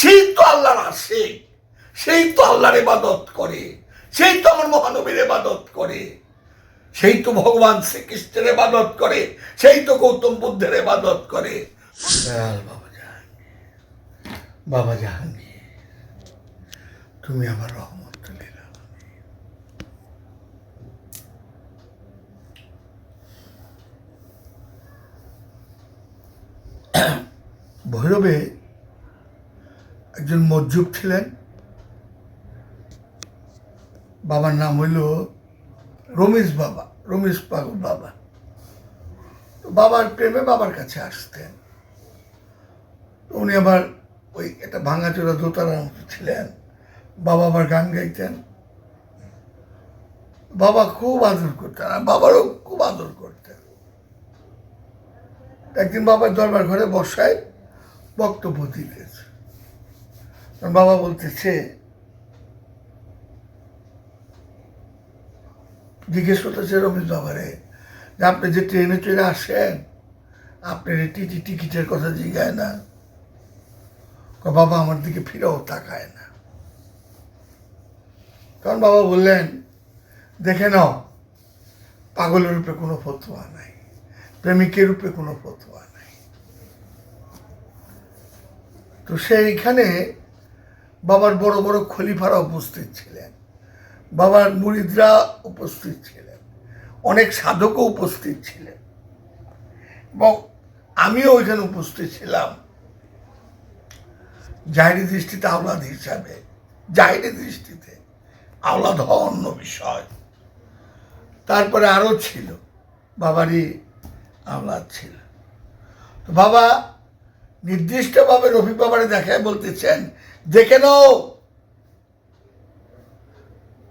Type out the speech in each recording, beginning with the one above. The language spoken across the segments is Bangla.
সেই তো আল্লাহর আসে সেই তো আল্লাহর ইবাদত করে, সেই তো আমার মহানবীর ইবাদত করে, সেই তো ভগবান শ্রীকৃষ্ণের ইবাদত করে, সেই তো গৌতম বুদ্ধের ইবাদত করে। বাবা জাহাঙ্গীর বাবা জাহাঙ্গীর, তুমি আমার রহমত ভৈরবে একজন মজ্জুব ছিলেন। বাবার নাম হইল রমেশ বাবা, রমেশ পাগল বাবা। বাবার প্রেমে বাবার কাছে আসতেন। উনি আবার ওই একটা ভাঙাচোরা দোতারার মতো ছিলেন। বাবা আবার গান গাইতেন। বাবা খুব আদর করতেন আর বাবারও খুব আদর করতেন। একদিন বাবার দরবার ঘরে বসায় বক্তব্য দিতেছে। বাবা বলতেছে, জিজ্ঞেস করতেছে রমেশ বাবারে যে আপনি যে ট্রেনে ট্রেনে আসেন, আপনার এই টিটি টিকিটের কথা জিগায় না? বাবা আমার দিকে ফিরেও তাকায় না। কারণ বাবা বললেন, দেখে নাও, পাগলের রূপে কোনো ফতোয়া নাই, প্রেমিকের রূপে কোনো ফতোয়া নাই। তো সেইখানে বাবার বড় বড় খলিফারা উপস্থিত ছিলেন। বাবার মুরিদরা উপস্থিত ছিলেন। অনেক সাধকও উপস্থিত ছিলেন। এবং আমিও ওইখানে উপস্থিত ছিলাম। জাহিরি দৃষ্টিতে আওলাদ হিসাবে। জাহিরি দৃষ্টিতে আওলাদ হওয়া অন্য বিষয়। তারপরে আরও ছিল। বাবারই আওলাদ ছিল। তো বাবা নির্দিষ্টভাবে রফি বাবারে দেখায় বলতেছেন, দেখে নাও,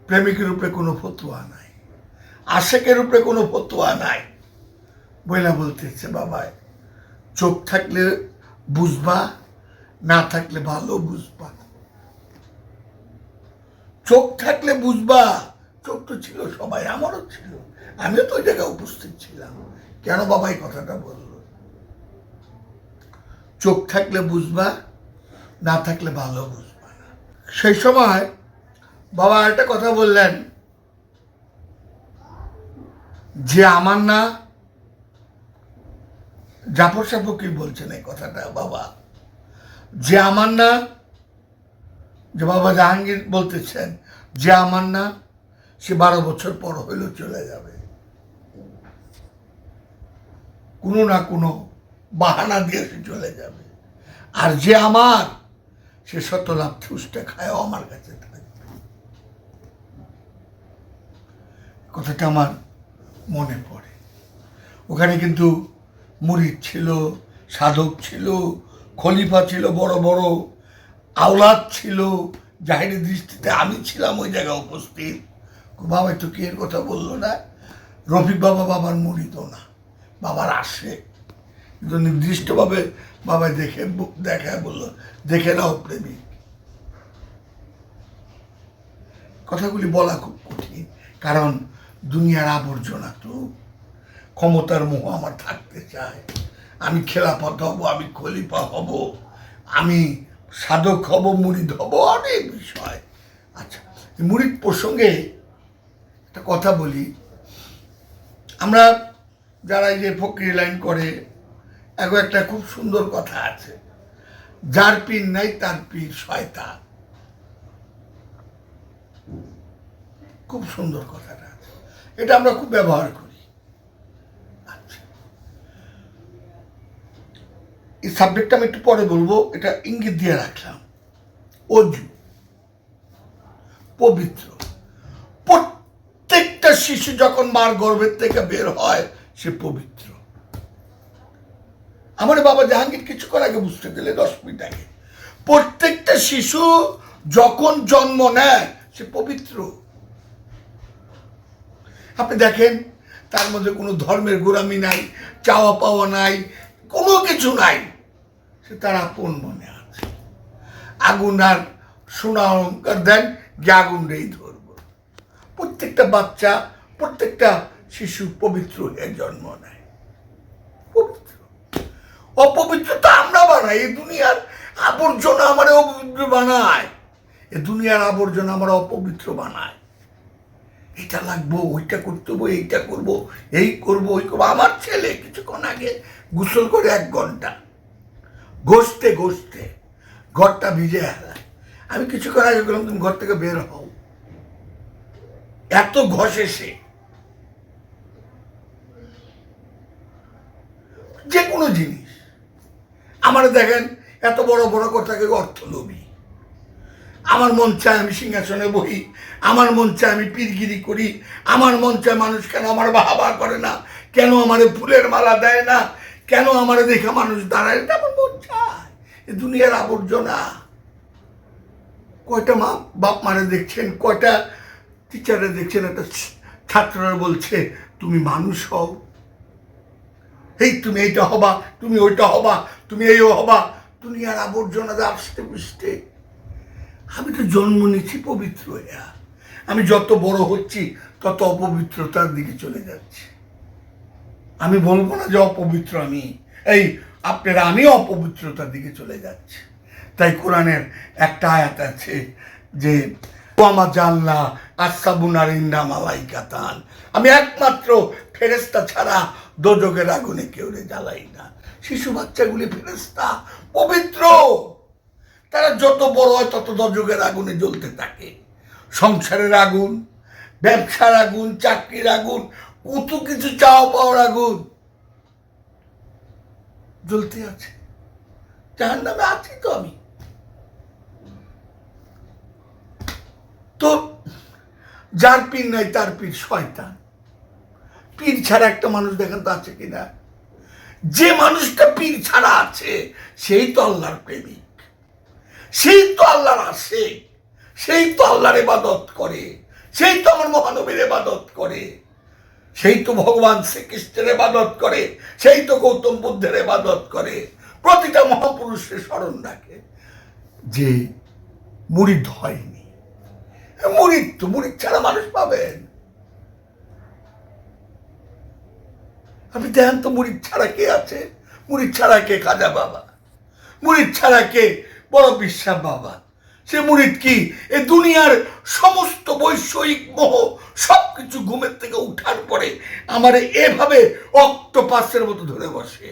প্রেমিকের উপরে কোনো ফতুয়া নাই, আশেকের উপরে কোনো ফতুয়া নাই। বইলা বলতেছে বাবায় চোখ থাকলে বুঝবা, না থাকলে ভালো বুঝবা। চোখ থাকলে বুঝবা, চোখ তো ছিল সবাই, আমারও ছিল, আমিও তো ওই জায়গায় উপস্থিত ছিলাম। কেন বাবা, এই কথাটা বলল চোখ থাকলে বুঝবা, না থাকলে ভালো বুঝবা না। সেই সময় বাবা একটা কথা বললেন, যে আমার না জাফর সাফর কি বলছেন এই কথাটা বাবা। যে আমার না, যে বাবা জাহাঙ্গীর বলতেছেন, যে আমার না, সে বারো বছর পর হইলেও চলে যাবে। কোনো না কোনো বাহানা দিয়ে সে চলে যাবে। আর যে আমার, সে শত লাভ থুসটা খায়ও আমার কাছে থাকবে। কথাটা আমার মনে পড়ে। ওখানে কিন্তু মুরিদ ছিল, সাধক ছিল, খলিফা ছিল, বড় বড় আওলাদ ছিল জাহিরি দৃষ্টিতে আমি ছিলাম ওই জায়গায় উপস্থিত। বাবা একটু কি এর কথা বলল না? রফিক বাবা বাবার মুরিদ না। বাবার আসে কিন্তু নির্দিষ্টভাবে বাবা দেখে দেখায় বলল, দেখে নাও প্রেমিক। কথাগুলি বলা খুব কঠিন, কারণ দুনিয়ার আবর্জনা তো। ক্ষমতার মোহ আমার থাকতে চায়। আমি খেলাফত হব, আমি খলিফা হব, আমি সাধক হব, মুরিদ হব, অনেক বিষয়। আচ্ছা মুরিদ প্রসঙ্গে একটা কথা বলি। আমরা যারা এই যে ফকরি লাইন করে এখন একটা খুব সুন্দর কথা আছে। যার পীর নাই, তার পীর শয়তান। খুব সুন্দর কথাটা আছে। এটা আমরা খুব ব্যবহার করি। আচ্ছা। এই সাবজেক্টটা আমি একটু পরে বলব। এটা ইঙ্গিত দিয়ে রাখলাম। অজু। পবিত্র। প্রত্যেকটা শিশু যখন মার গর্ভের থেকে বের হয়, সে পবিত্র। আমার বাবা জাহাঙ্গীর কিছুক্ষণ আগে বুঝতে দিলে, দশ মিনিট আগে। প্রত্যেকটা শিশু যখন জন্ম নেয়, সে পবিত্র। আপনি দেখেন, তার মধ্যে কোনো ধর্মের গোড়ামি নাই, চাওয়া পাওয়া নাই, কোনো কিছু নাই। সে তার আপন মনে আছে। আগুন আর সোনা অলঙ্কার দেন, যে আগুনটাই ধরব। প্রত্যেকটা বাচ্চা, প্রত্যেকটা শিশু পবিত্র হয়ে জন্ম নেয়। পবিত্র অপবিত্র তো আমরা বানাই, এই দুনিয়ার আবর্জনা আমার অপবিত্র বানায়। এ দুনিয়ার আবর্জনা আমার অপবিত্র বানায়। এটা লাগবো, ওইটা করতে হব, এইটা করব, এই করব, ওই করব। আমার ছেলে কিছুক্ষণ আগে গোসল করে এক ঘণ্টা, ঘষতে ঘষতে ঘরটা ভিজে হারায় আমি কিছুক্ষণ আগে বললাম, তুমি ঘর থেকে বের হও। এত ঘষে সে। যে কোনো জিনিস। আমার দেখেন, এত বড় বড় কথাকে অর্থলোভী? আমার মন চায় আমি সিংহাসনে বহি, আমার মন চায় আমি পীরগিরি করি, আমার মন চায় মানুষ কেন আমার বাবা করে না? কেন আমার ফুলের মালা দেয় না? কেন আমার দেখে মানুষ দাঁড়ায় এটা আমার মন চায়। দুনিয়ার আবর্জনা। কয়টা মা বাপ মারে দেখছেন, কয়টা টিচারে দেখছেন, একটা ছাত্ররা বলছে, তুমি মানুষ হও। এই তুমি এইটা হবা, তুমি ওইটা হবা তুমি এই হবা দুনিয়ার আবর্জনা আসতে বুঝতে আমি তো জন্ম নিচ্ছি পবিত্র হইয়া। আমি যত বড় হচ্ছি, তত অপবিত্রতার দিকে চলে যাচ্ছি। আমি বলব না যে অপবিত্র আমি। এই, আপনারা আমি অপবিত্রতার দিকে চলে যাচ্ছি। তাই কোরআনের একটা আয়াত আছে যে ও আমার জানলা আসাবুনার ইন্দা মালাইকাতান আমি একমাত্র ফেরেস্তা ছাড়া দোজকের আগুনে কেউ রে জ্বালাই না। শিশু বাচ্চাগুলি ফেরেস্তা পবিত্র। তারা যত বড় হয় তত দর্শকের আগুনে জ্বলতে থাকে। সংসারের আগুন, ব্যবসার আগুন, চাকরির আগুন, কত কিছু চাওয়া পাওয়ার আগুন জ্বলতে আছে। যার নামে আছি তো আমি। তো যার পীর নাই তার পীর শয়তান। পীর ছাড়া একটা মানুষ দেখেন তো আছে কিনা? যে মানুষটা পীর ছাড়া আছে, সেই তো আল্লাহর প্রেমিক। সেই তো আল্লাহর আসে সেই তো আল্লাহর ইবাদত করে। সেই তো আমার মহানবীর ইবাদত করে। সেই তো ভগবান শ্রীকৃষ্ণের ইবাদত করে। সেই তো গৌতম বুদ্ধের ইবাদত করে। প্রতিটা মহাপুরুষের স্মরণ রাখে। যে মুরিদ হয়নি। মুরিদ তো মুরিদ ছাড়া মানুষ পাবেন। আপনি দেখেন তো মুড়ির ছাড়া কে আছে? মুড়ির ছাড়া কে খাজা বাবা? মুড়ির ছাড়া কে বড় বিশ্বাস বাবা? সে মুরিদ কি এ দুনিয়ার সমস্ত বৈষয়িক মোহ সব কিছু ঘুমের থেকে উঠার পরে আমার এভাবে অক্টোপাসের মতো ধরে বসে?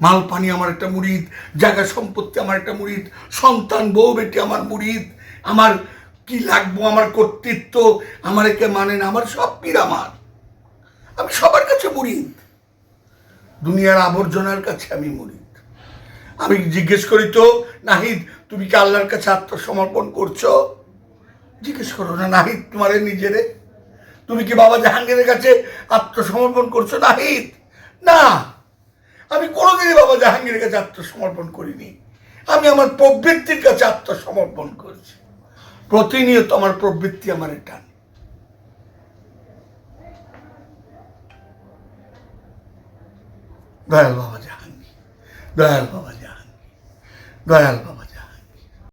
মাল পানি আমার একটা মুরিদ জায়গা সম্পত্তি আমার একটা মুরিদ সন্তান, বউ, বেটি আমার মুরিদ আমার কি লাগবো, আমার কর্তৃত্ব, আমার একে মানে না, আমার সব পীর আমার আমি সবার কাছে মুরিদ দুনিয়ার আবর্জনার কাছে আমি মুরিদ আমি জিজ্ঞেস করি, তো নাহিদ, তুমি কি আল্লাহর কাছে আত্মসমর্পণ করছ? জিজ্ঞেস করো, না নাহিদ, তোমারে নিজেরে। তুমি কি বাবা জাহাঙ্গীরের কাছে আত্মসমর্পণ করছ, নাহিদ? না, আমি কোনোদিনই বাবা জাহাঙ্গীরের কাছে আত্মসমর্পণ করিনি। আমি আমার প্রবৃত্তির কাছে আত্মসমর্পণ করছি। প্রতিনিয়ত আমার প্রবৃত্তি আমার টান। দয়াল বাবা জাহাঙ্গীর দয়াল বাবা জাহাঙ্গীর দয়াল বাবা